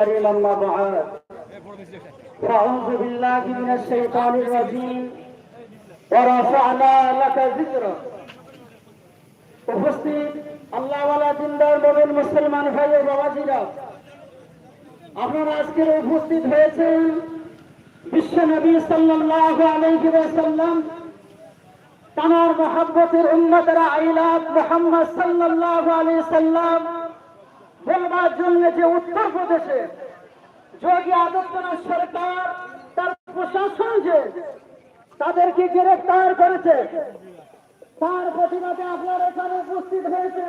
الكريم أما بعد فأعوذ بالله من الشيطان الرجيم ورفعنا لك ذكرك উপস্থিত আল্লাহওয়ালা দিনদার মোমেন মুসলমান ভাই ও বাবাজিরা আপনারা আজকের উপস্থিত হয়েছেন বিশ্ব নবী সাল্লাল্লাহু আলাইহি ওয়াসাল্লাম তানার মহাব্বতের উম্মতেরা আইলাত মুহাম্মদ সাল্লাল্লাহু আলাইহি সাল্লাম বলবার জন্য যে উত্তরপ্রদেশে যোগী আদিত্যনাথ সরকার, তার প্রশাসন যে তাদেরকে গ্রেফতার করেছে, তার প্রতিবাদে আপনার এখানে উপস্থিত হয়েছে।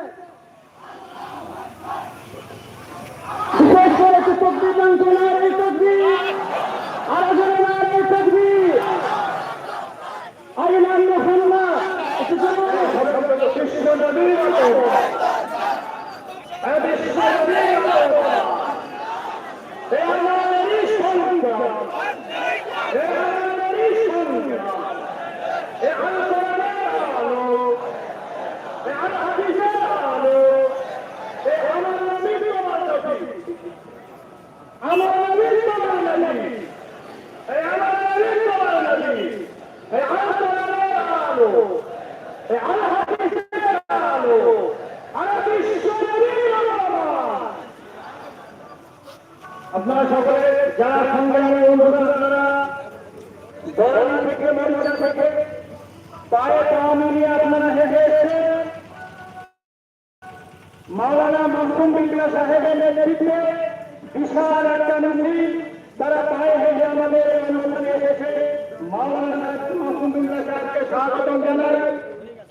বিশেষ করে একটু তকবির জানতো নারী তকবির আরও জোরে নারী তকবির আরে নারী খান্না একটু জোরে আমার নবী তোমার নবী এই আমার নবী তোমার নবী এই আমার আলো এই আল হাদিসের আলো আর বিশ্ব নবীর আলো আপনারা সকলে যারা সংগ্রামে অনুদানা দল থেকে মঞ্চ থেকে পায়ে পা মিলিয়ে আপনারা হেঁটে মাওলানা মাহমুদ বিল্লা সাহেবের নেতৃত্বে বিশাল একটা মন্দির তারা পায়ে হেঁটে আমাদের এসেছে।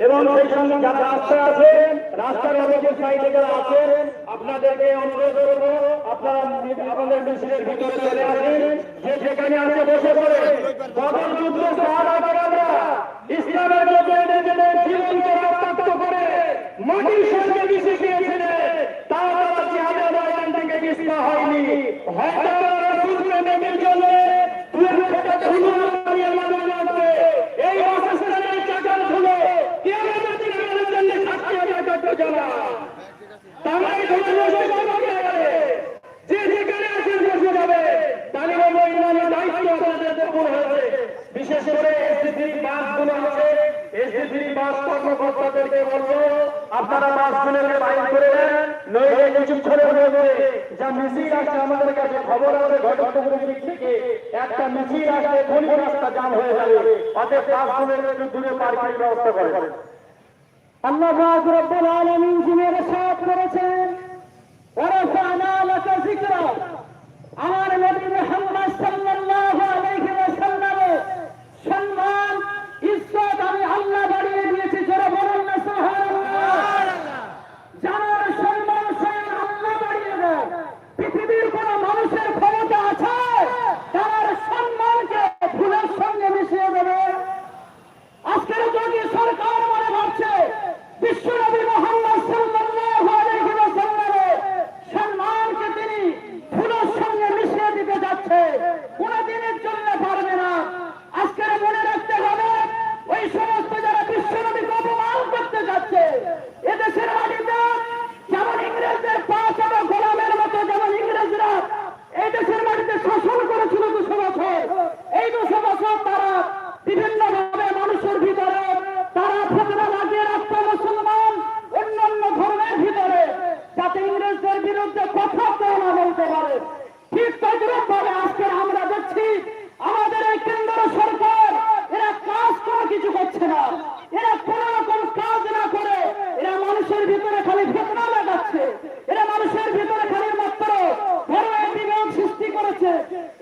এবং সেই সঙ্গে যারা রাস্তায় আছেন, রাস্তার অনেকের সাইডে যারা আছেন, আপনাদেরকে অনুরোধ করব, আপনারা মিছিলের ভিতরে চলে আসেন। যে যেখানে বসে পড়ে। বদল যুদ্ধ ইসলামের লোকে নিজেদের জীবনকে মাটির সঙ্গে মিশে গিয়েছিলেন তাও তারা জিহাদের ময়দান থেকে মিশতে হয়নি? হয়তো রাসূল প্রেমের জন্য দুয়ের থেকে ধুলো মারিয়ে মানুষ লাগবে এই বাসস্থানের চাকার ধুলো কিয়ামতের দিনে আমাদের জন্য সাক্ষী হবে কত জানা তারাই ধুলো বসে যাবে যে যেখানে আছেন বসে যাবে তালিবান ইমানের দায়িত্ব আপনাদের উপর হয়েছে বিশেষ করে এসডিসি বাসগুলো আছে এসডিসি বাস কর্মকর্তাদেরকে বলব আপনারা বাসগুলোকে বাইর করে দেন নইলে কিছুক্ষণের মধ্যে যা মিছিল আসছে আমাদের কাছে খবর আছে ঘটনাগুলোর দিক থেকে একটা মিছিল আসছে খনি রাস্তা জাম হয়ে যাবে অতএব বাসগুলোর একটু দূরে পার্কিং ব্যবস্থা করেন আল্লাহ রব্বুল আলামিন যিনি ইরশাদ করেছেন ورفعنا لك ذكرك আমার নবী মুহাম্মদ সাল্লাল্লাহু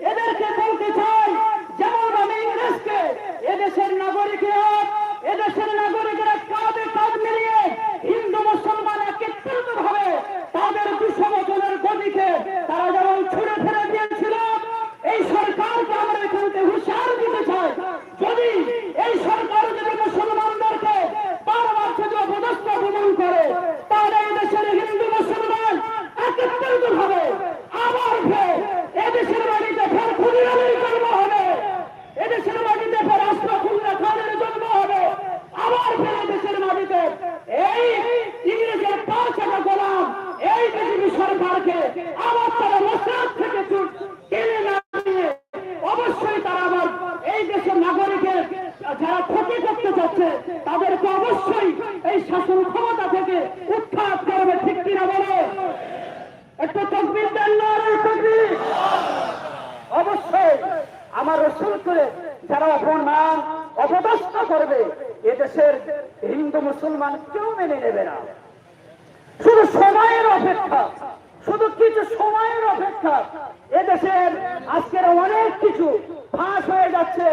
এদেরকে বলতে চাই যেমন আমি ইংরেজকে এদেশের নাগরিকেরা এদেশের নাগরিকেরা কাঁধে কাঁধ মিলিয়ে হিন্দু মুসলমান একত্রিত ভাবে তাদের দুশো বছরের গতিকে তারা যেমন ছুড়ে ফেলে দিয়েছিল এই সরকারকে আমরা এখান থেকে হুঁশিয়ার দিতে চাই যদি এই সরকার যদি মুসলমানদেরকে বারবার শুধু অপদস্থ অপমান করে তাহলে এই দেশের হিন্দু মুসলমান একত্রিত ভাবে আবার ফের এদেশের বাড়িতে ফের খুনিরামের জন্ম হবে এদেশের মাটিতে ফের রাষ্ট্র খুলনা যাচ্ছে, তাদেরকে অবশ্যই এই শাসন ক্ষমতা থেকে উৎখাত করবে, ঠিক কিনা বলো? একটু তকবির দেন অবশ্যই আমার রসুলকে যারা অপমান, অপদস্থ করবে, এদেশের হিন্দু মুসলমান কেউ মেনে নেবে না। শুধু সময়ের অপেক্ষা, শুধু কিছু সময়ের অপেক্ষা, এদেশের আজকের অনেক কিছু ফাঁস হয়ে যাচ্ছে।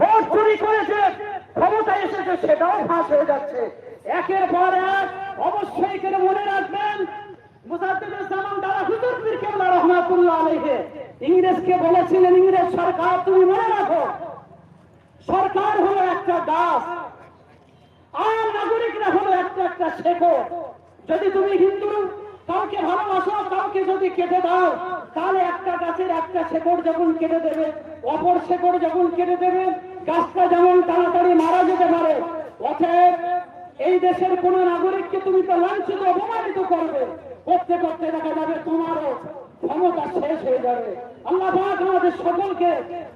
ভোট চুরি করেছে, ক্ষমতা এসেছে, সেটাও ফাঁস হয়ে যাচ্ছে। একের পর এক, অবশ্যই এখানে মনে রাখবেন ইংরেজকে বলেছিলেন, ইংরেজ সরকার, তুমি মনে রাখো, সরকার হলো একটা গাছ আর নাগরিকরা হলো একটা একটা যদি তুমি হিন্দু কাউকে ভালোবাসো, কাউকে যদি কেটে দাও, তাহলে একটা গাছের একটা শেকড় যখন কেটে দেবে, অপর শেকড় যখন কেটে দেবে, গাছটা যেমন তাড়াতাড়ি মারা যেতে পারে। অতএব এই দেশের কোন নাগরিককে তুমি তো লাঞ্ছিত, অপমানিত করবে। করতে করতে দেখা যাবে তোমারও ক্ষমতা শেষ হয়ে যাবে। আল্লাহ পাক আমাদের সকলকে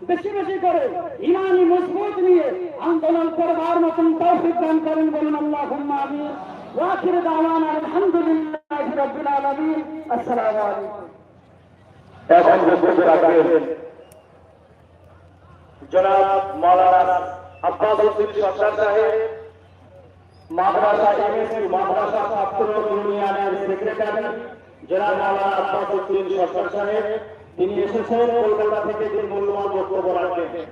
বেশি বেশি করে ইমানি মজবুত নিয়ে আন্দোলন করবার মতন তৌফিক দান করেন বলুন আল্লাহ আমিন ওয়াখির দাওয়ানা আলহামদুলিল্লাহি রাব্বিল আলামিন আসসালামু আলাইকুম এখন বক্তব্য রাখবেন জনাব মৌলানা আব্বাস উদ্দিন সরকার সাহেব, মাদ্রাসা এমএসসি, মাদ্রাসা ছাত্র ইউনিয়নের সেক্রেটারি, জনাব মৌলানা আব্বাস উদ্দিন সরকার সাহেব, তিনি এসেছেন কলকাতা থেকে যে মূল্যবান বক্তব্য রাখবেন।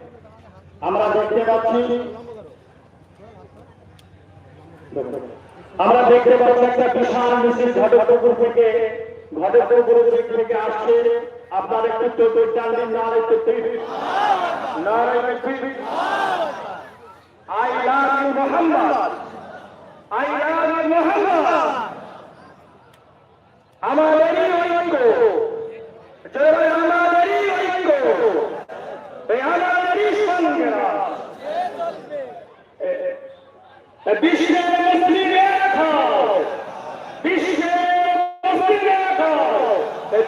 আমরা দেখতে পাচ্ছি আমরা দেখতে পাচ্ছি একটা বিশাল মিছিল ঘটকপুর থেকে, ঘটকপুর দিক থেকে আসছে। আপনার একটু চতুর টানলেন না একটু I love you Mohammad. I love you Mohammad. আমাদেরই ঐক্য। জয় আমাদেরই ঐক্য। এই আমাদেরই সংগ্রাম বিশ্বের মুসলিমের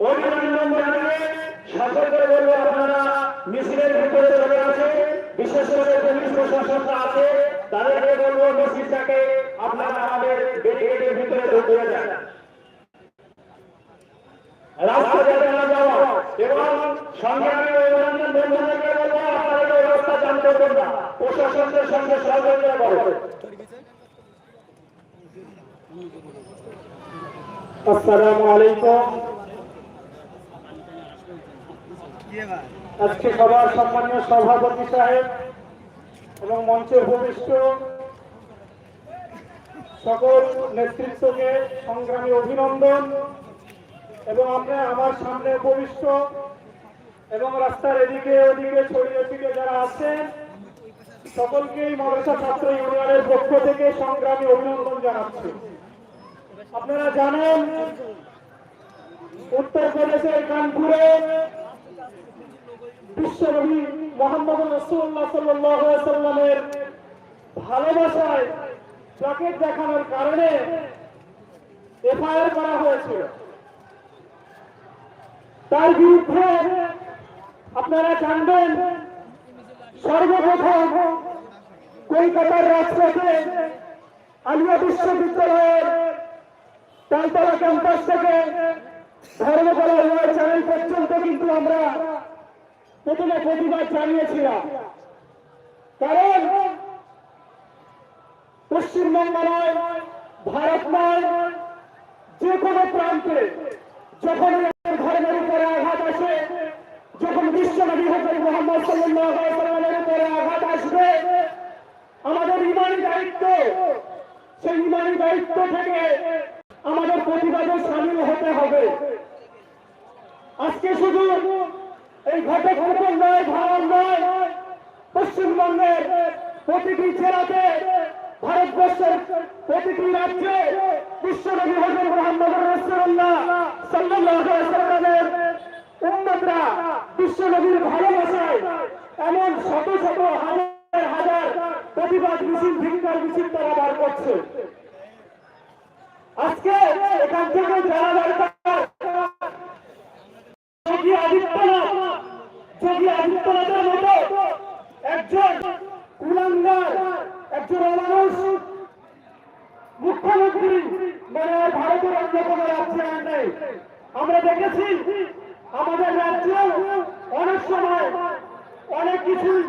অভিনন্দন জানিয়ে সকলকে বলব আপনারা মিছিলের ভিতরে চলে আছে বিশেষ করে পুলিশ প্রশাসনরা আছে, তাদেরকে বলব মিছিলটাকে আপনারা আমাদের ব্যারিকেডের ভিতরে ঢুকিয়ে যান এবং সংগ্রামী অভিনন্দন বন্ধুদেরকে বলব, আপনারা এই রাস্তা জানতে দেবেন না। প্রশাসনদের সঙ্গে সহযোগিতা করবেন আসসালামু আলাইকুম। আজকে সবার সম্মানীয় সভাপতি সাহেব এবং মঞ্চে ভূমিষ্ঠ সকল নেতৃত্বকে সংগ্রামী অভিনন্দন এবং আমরা আমার সামনে উপবিষ্ট এবং রাস্তার এদিকে ওদিকে, ছড়িয়ে ছিটিয়ে যারা আছেন, সকলকেই মদরসা ছাত্র ইউনিয়নের পক্ষ থেকে সংগ্রামী অভিনন্দন জানাচ্ছি। আপনারা জানেন, উত্তরপ্রদেশের কানপুরে বিশ্বনবী মোহাম্মদ রসুল্লাহ সাল্লামের ভালোবাসায় চকেট দেখানোর কারণে এফআইআর করা হয়েছিল। তার বিরুদ্ধে আপনারা জানবেন, সর্বপ্রথম কলকাতার রাজপথে আলিয়া বিশ্ববিদ্যালয়ের তালতলা ক্যাম্পাস থেকে ধর্মতলা ওয়ার চ্যানেল পর্যন্ত কিন্তু আমরা প্রথমে প্রতিবাদ জানিয়েছিলাম। কারণ পশ্চিমবঙ্গ নয়, ভারত নয়, যে কোনো প্রান্তে যখন ধর্মের উপরে আঘাত আসে, যখন বিশ্বনবী হজরত মোহাম্মদ সাল্লামের উপরে আঘাত আসবে, আমাদের ইমানি দায়িত্ব, সেই ইমানি দায়িত্ব থেকে আমাদের প্রতিবাদে সামিল হতে হবে। আজকে শুধু এই ঘটক ঘটক নয় ভারত নয়। পশ্চিমবঙ্গের প্রতিটি জেলাতে ভারতবর্ষের প্রতিটি রাজ্যে বিশ্বনবী হজরত মোহাম্মদ রসুল্লাহ উম্মতরা বিশ্বনবীর ভালোবাসায় এমন শত শত হাজার হাজার প্রতিবাদ মিছিল, ধিক্কার মিছিল তারা বার করছে। আজকে এখান থেকে যারা দরকার যোগী আদিত্যনাথ যোগী আদিত্যনাথের মতো একজন কুলাঙ্গার একজন অমানুষ মুখ্যমন্ত্রী মানে আর ভারতের অন্য কোনো রাজ্যে আর নেই আমরা দেখেছি আমাদের রাজ্যেও অনেক সময় অনেক কিছু অনেক নেতা নেতৃত্বরা বলে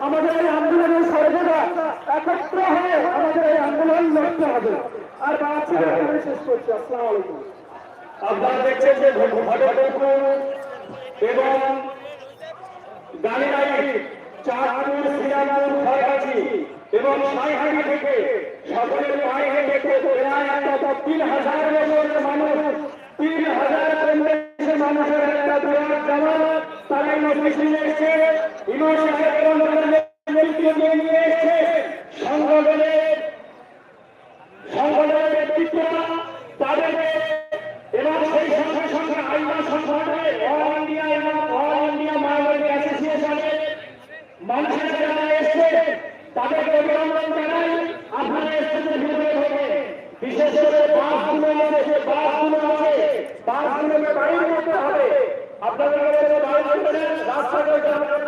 আমাদের এই আন্দোলনের সর্বদা একত্র আমাদের এই আন্দোলন এবং গালিবাড়ি চাঁদপুর, শ্রীরামপুর, খড়গাছি এবং সাইহাটি থেকে সকলের পায়ে একটা তিন হাজার মানুষ, তিন হাজার মানুষের একটা দোয়ার জামাত তারা এই মিছিলে এসে ইমাম সাহেব নেতৃত্বে নিয়ে এসে সংগঠনের সংগঠনের নেতৃত্বরা তাদেরকে এবং সেই সঙ্গে সঙ্গে আইনা সংগঠনের অল ইন্ডিয়া এবং অল ইন্ডিয়া মাইনরিটি অ্যাসোসিয়েশনের মানুষের যারা এসছে তাদেরকে অভিনন্দন জানাই আপনারা এসেছেন ভিতরে থেকে বিশেষ করে বাসগুলো আছে যে বাসগুলো আছে বাসগুলোকে বাইরে করতে